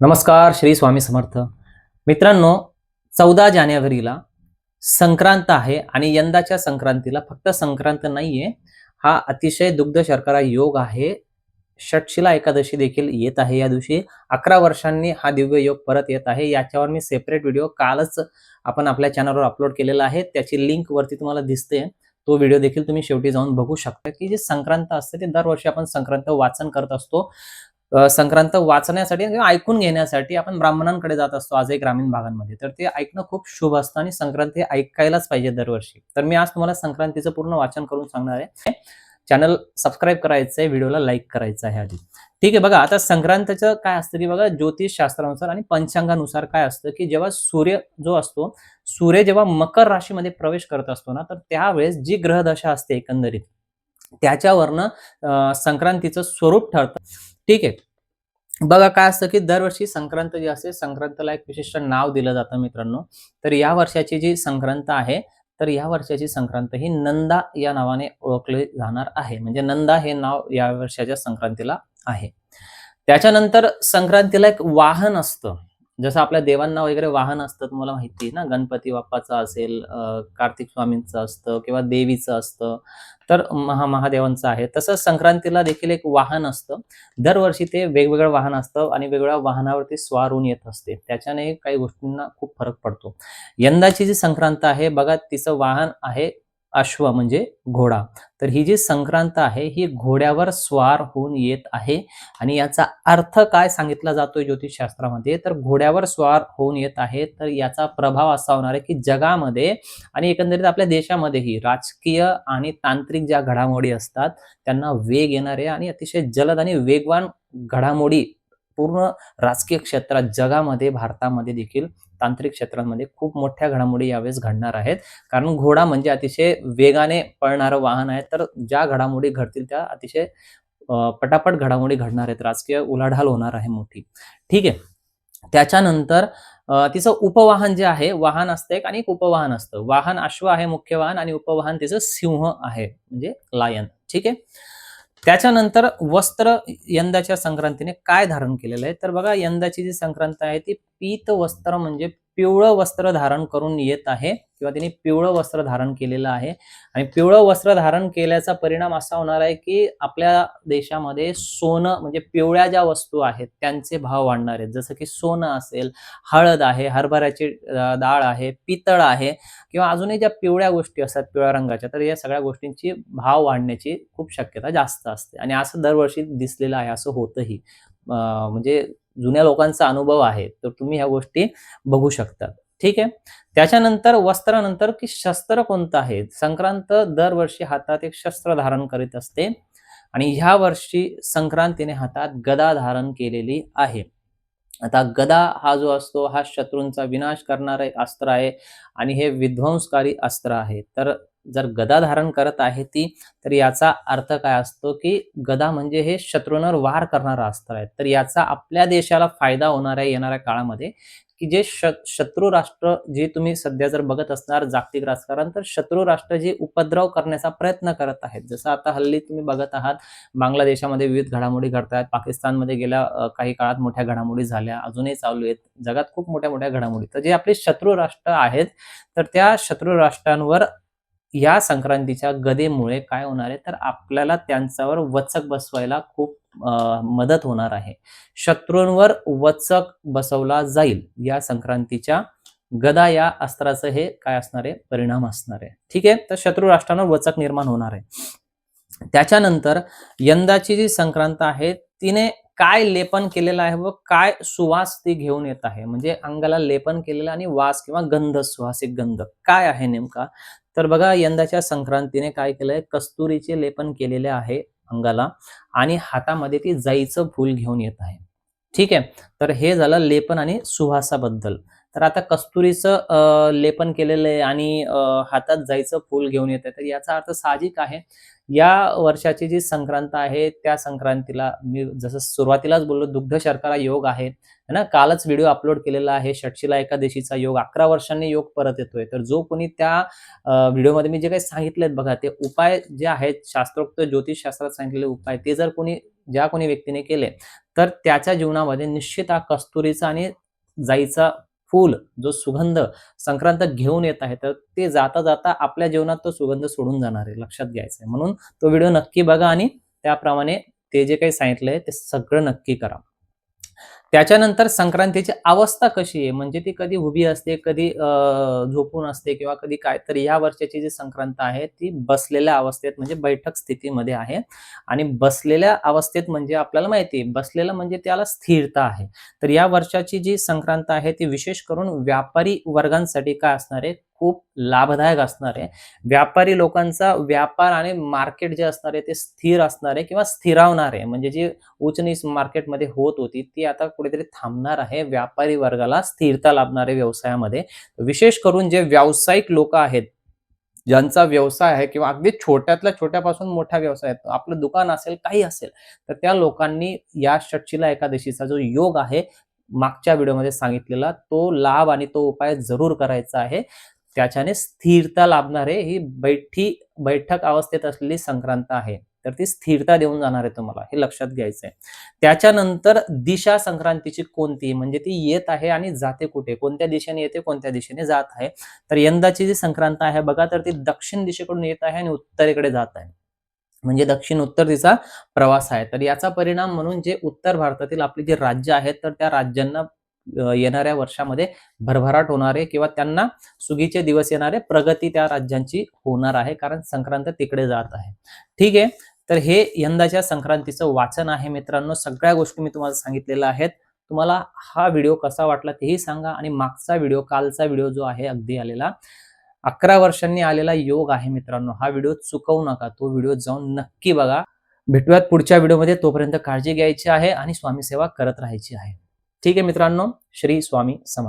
नमस्कार श्री स्वामी समर्थ. मित्रांनो चौदा जानेवारीला संक्रांत आहे आणि यंदाच्या संक्रांतीला फक्त संक्रांत नाहीये हा अतिशय दुग्ध शर्करा योग आहे. षटशिला एकादशी देखील येत आहे या दिवशी. अकरा वर्षांनी हा दिव्य योग परत येत आहे. याच्यावर मी सेपरेट व्हिडिओ कालच आपण आपल्या चॅनलवर अपलोड केलेला आहे. त्याची लिंक वरती तुम्हाला दिसते तो व्हिडिओ देखील तुम्ही शेवटी जाऊन बघू शकता की जे संक्रांत असते ते दरवर्षी आपण संक्रांत वाचन करत असतो. संक्रांत वाचण्यासाठी किंवा ऐकून घेण्यासाठी आपण ब्राह्मणांकडे जात असतो आजही ग्रामीण भागांमध्ये. तर ते ऐकणं खूप शुभ असतं आणि संक्रांत हे ऐकायलाच पाहिजे दरवर्षी. तर मी आज तुम्हाला संक्रांतीचं पूर्ण वाचन करून सांगणार आहे. चॅनल सबस्क्राईब करायचं आहे व्हिडिओला लाईक करायचं आहे आधी. ठीक आहे बघा आता संक्रांतीचं काय असतं की बघा ज्योतिष शास्त्रानुसार आणि पंचांगानुसार काय असतं की जेव्हा सूर्य जो असतो सूर्य जेव्हा मकर राशीमध्ये प्रवेश करत असतो ना तर त्यावेळेस जी ग्रहदशा असते एकंदरीत त्याच्यावरनं संक्रांतीचं स्वरूप ठरतं. ठीक आहे. बघा काय असतं की दरवर्षी संक्रांत जी असते संक्रांतला एक विशिष्ट नाव दिलं जातं मित्रांनो. तर या वर्षाची जी संक्रांत आहे तर या वर्षाची संक्रांत ही नंदा या नावाने ओळखले जाणार आहे. म्हणजे नंदा हे नाव या वर्षाच्या संक्रांतीला आहे. त्याच्यानंतर संक्रांतीला एक वाहन असतं. जसं आपल्या देवांना वगैरे वाहन असतं तुम्हाला माहिती आहे ना? गणपती बाप्पाचं असेल कार्तिक स्वामींचं असतं किंवा देवीचं असतं तर महा महादेवांचं आहे. तसंच संक्रांतीला देखील एक वाहन असतं. दरवर्षी ते वेगवेगळं वाहन असतं आणि वेगवेगळ्या वाहनावरती स्वार होऊन येत असते. त्याच्याने काही गोष्टींना खूप फरक पडतो. यंदाची जी संक्रांत आहे बघा तिचं वाहन आहे अश्व म्हणजे घोडा. तर ही जी संक्रांत आहे ही घोड्यावर स्वार होऊन येत आहे. आणि याचा अर्थ काय सांगितला जातोय ज्योतिषशास्त्रामध्ये? तर घोड्यावर स्वार होऊन येत आहे. तर याचा प्रभाव असा होणार आहे की जगामध्ये आणि एकंदरीत आपल्या देशामध्येही राजकीय आणि तांत्रिक ज्या घडामोडी असतात त्यांना वेग येणार आहे आणि अतिशय जलद आणि वेगवान घडामोडी पूर्ण राजकीय क्षेत्रात जगामध्ये भारतामध्ये देखील तांत्रिक क्षेत्रांमध्ये खूप मोठ्या घडामोडी यावेळेस घडणार आहेत. कारण घोडा म्हणजे अतिशय वेगाने पळणारं वाहन आहे तर ज्या घडामोडी घडतील त्या अतिशय पटापट घडामोडी घडणार आहेत. राजकीय उलाढाल होणार आहे मोठी. ठीक आहे. त्याच्यानंतर तिचं उपवाहन जे आहे वाहन असतं एक आणि एक उपवाहन असतं. वाहन अश्व आहे मुख्य वाहन आणि उपवाहन तिचं सिंह आहे म्हणजे लायन. ठीक आहे? त्याच्यानंतर वस्त्र यंदाच्या संक्रांतीने काय धारण केलेलं आहे? तर बघा यंदाची जी संक्रांत आहे ती पीत वस्त्र म्हणजे पिवळं वस्त्र धारण करून येत आहे किंवा तिने पिवळं वस्त्र धारण केलेलं आहे. आणि पिवळं वस्त्र धारण केल्याचा परिणाम असा होणार आहे की आपल्या देशामध्ये सोनं म्हणजे पिवळ्या ज्या वस्तू आहेत त्यांचे भाव वाढणार आहेत. जसं की सोनं असेल हळद आहे हरभऱ्याची डाळ आहे पितळ आहे किंवा अजूनही ज्या पिवळ्या गोष्टी असतात पिवळ्या रंगाच्या तर या सगळ्या गोष्टींची भाव वाढण्याची खूप शक्यता जास्त असते. आणि असं दरवर्षी दिसलेलं आहे असं होतंही. म्हणजे जुन्या लोकांचा अनुभव आहे तर तुम्ही ह्या गोष्टी बघू शकता ठीक आहे? त्याच्यानंतर वस्त्रानंतर की शस्त्र कोणतं आहे? संक्रांत दरवर्षी हातात एक शस्त्र धारण करीत असते आणि ह्या वर्षी संक्रांतीने हातात गदा धारण केलेली आहे. आता गदा हा जो असतो हा शत्रूंचा विनाश करणारे अस्त्र आहे आणि हे विध्वंसकारी अस्त्र आहे. तर जर गदा धारण करत आहे ती तर याचा अर्थ काय असतो की गदा म्हणजे हे शत्रूंवर वार करणारं अस्त्र आहे. तर याचा आपल्या देशाला फायदा होणार आहे येणाऱ्या काळामध्ये की जे श शत्रू राष्ट्र जे तुम्ही सध्या जर बघत असणार जागतिक राजकारण तर शत्रू राष्ट्र जे उपद्रव करण्याचा प्रयत्न करत आहेत. जसं आता हल्ली तुम्ही बघत आहात बांगलादेशामध्ये विविध घडामोडी घडतात पाकिस्तानमध्ये गेल्या काही काळात मोठ्या घडामोडी झाल्या. अजूनही चालू आहेत. जगात खूप मोठ्या मोठ्या घडामोडी. तर जे आपले शत्रू राष्ट्र आहेत तर त्या शत्रू राष्ट्रांवर या संक्रांतीच्या गदेमुळे काय होणार आहे? तर आपल्याला त्यांच्यावर वचक बसवायला खूप मदत होणार आहे. शत्रूंवर वचक बसवला जाईल या संक्रांतीच्या गदा या अस्त्राचं हे काय असणार आहे? परिणाम असणार आहे. ठीक आहे? तर शत्रू राष्ट्रांवर वचक निर्माण होणार आहे. त्याच्यानंतर यंदाची जी संक्रांत आहे तिने काय लेपन केलेलं आहे व काय सुवास ती घेऊन येत आहे? म्हणजे अंगाला लेपन केलेलं आणि वास किंवा गंध सुवासिक गंध काय आहे नेमका? तर बघा यंदाच्या संक्रांतीने काय केलंय? कस्तुरीचे लेपन केलेले आहे अंगाला आणि हातामध्ये ती जाईचं फूल घेऊन येत आहे. ठीक आहे? तर हे झालं लेपन आणि सुवासाबद्दल तर आता कस्तुरीचं लेपन केलेलं आहे आणि हातात जायचं फूल घेऊन येत आहे तर याचा अर्थ साहजिक आहे. या वर्षाची जी संक्रांत आहे त्या संक्रांतीला मी जसं सुरुवातीलाच बोललो दुग्ध शर्करा योग आहे. है ना? कालच व्हिडिओ अपलोड केलेला आहे. षटशिला एकादशीचा योग. अकरा वर्षांनी योग परत येतोय. तर जो कोणी त्या व्हिडिओमध्ये मी जे काही सांगितलेत बघा ते उपाय जे आहेत शास्त्रोक्त ज्योतिषशास्त्रात सांगितलेले उपाय ते जर कोणी ज्या कोणी व्यक्तीने केले तर त्याच्या जीवनामध्ये निश्चित हा कस्तुरीचा आणि जाईचा फूल जो सुगंध संक्रांत घेऊन येत आहे तर ते जाता जाता आपल्या जीवनात तो सुगंध सोडून जाणार आहे लक्षात घ्यायचं आहे म्हणून तो व्हिडिओ नक्की बघा आणि त्याप्रमाणे ते जे काही सांगितलंय ते सगळं नक्की करा. त्याच्यानंतर संक्रांतीची अवस्था कशी आहे? म्हणजे ती कधी उभी असते कधी झोपून असते किंवा कधी काय तर या वर्षाची जी संक्रांत आहे ती बसलेल्या अवस्थेत म्हणजे बैठक स्थितीमध्ये आहे. आणि बसलेल्या अवस्थेत म्हणजे आपल्याला माहिती आहे बसलेलं म्हणजे त्याला स्थिरता आहे. तर या वर्षाची जी संक्रांत आहे ती विशेष करून व्यापारी वर्गांसाठी काय असणार आहे? खूप लाभदायक असणार आहे. व्यापारी लोकांचा व्यापार आणि मार्केट जे असणार आहे ते स्थिर असणार आहे किंवा स्थिरावणार आहे. म्हणजे जी उचनीच मार्केटमध्ये होत होती ती आता कुठेतरी थांबणार आहे. व्यापारी वर्गाला स्थिरता लाभणार आहे व्यवसायामध्ये. विशेष करून जे व्यावसायिक लोक आहेत ज्यांचा व्यवसाय आहे किंवा अगदी छोट्यातल्या छोट्यापासून मोठा व्यवसाय आहे आपलं दुकान असेल काही असेल तर त्या लोकांनी या षटशिला एकादशीचा जो योग आहे मागच्या व्हिडिओमध्ये सांगितलेला तो लाभ आणि तो उपाय जरूर करायचा आहे. त्याच्याने स्थिरता लाभणारे ही बैठी बैठक अवस्थेत असलेली संक्रांत आहे. तर ती स्थिरता देऊन जाणार आहे तुम्हाला हे लक्षात घ्यायचं आहे त्याच्यानंतर दिशा संक्रांतीची कोणती? म्हणजे ती येत आहे आणि जाते कुठे? कोणत्या दिशेने येते कोणत्या दिशेने जात आहे? तर यंदाची जी संक्रांत आहे बघा तर ती दक्षिण दिशेकडून येत आहे आणि उत्तरेकडे जात आहे. म्हणजे दक्षिण उत्तर तिचा प्रवास आहे. तर याचा परिणाम म्हणून जे उत्तर भारतातील आपली जे राज्य आहेत तर त्या राज्यांना येणाऱ्या वर्षामध्ये भरभराट होणारे किंवा त्यांना सुगीचे दिवस येणारे प्रगती त्या राज्यांची होणार आहे कारण संक्रांत तिकडे जात आहे. ठीक आहे? तर हे यंदाच्या संक्रांतीचं वाचन आहे मित्रांनो. सगळ्या गोष्टी मी तुम्हाला सांगितलेल्या आहेत. तुम्हाला हा व्हिडिओ कसा वाटला तेही सांगा आणि मागचा व्हिडिओ कालचा व्हिडिओ जो आहे अगदी आलेला अकरा वर्षांनी आलेला योग आहे मित्रांनो. हा व्हिडिओ चुकवू नका. तो व्हिडिओ जाऊन नक्की बघा. भेटूयात पुढच्या व्हिडिओमध्ये. तोपर्यंत काळजी घ्यायची आहे आणि स्वामी सेवा करत राहायची आहे. ठीक आहे मित्रांनो श्री स्वामी समर्थ.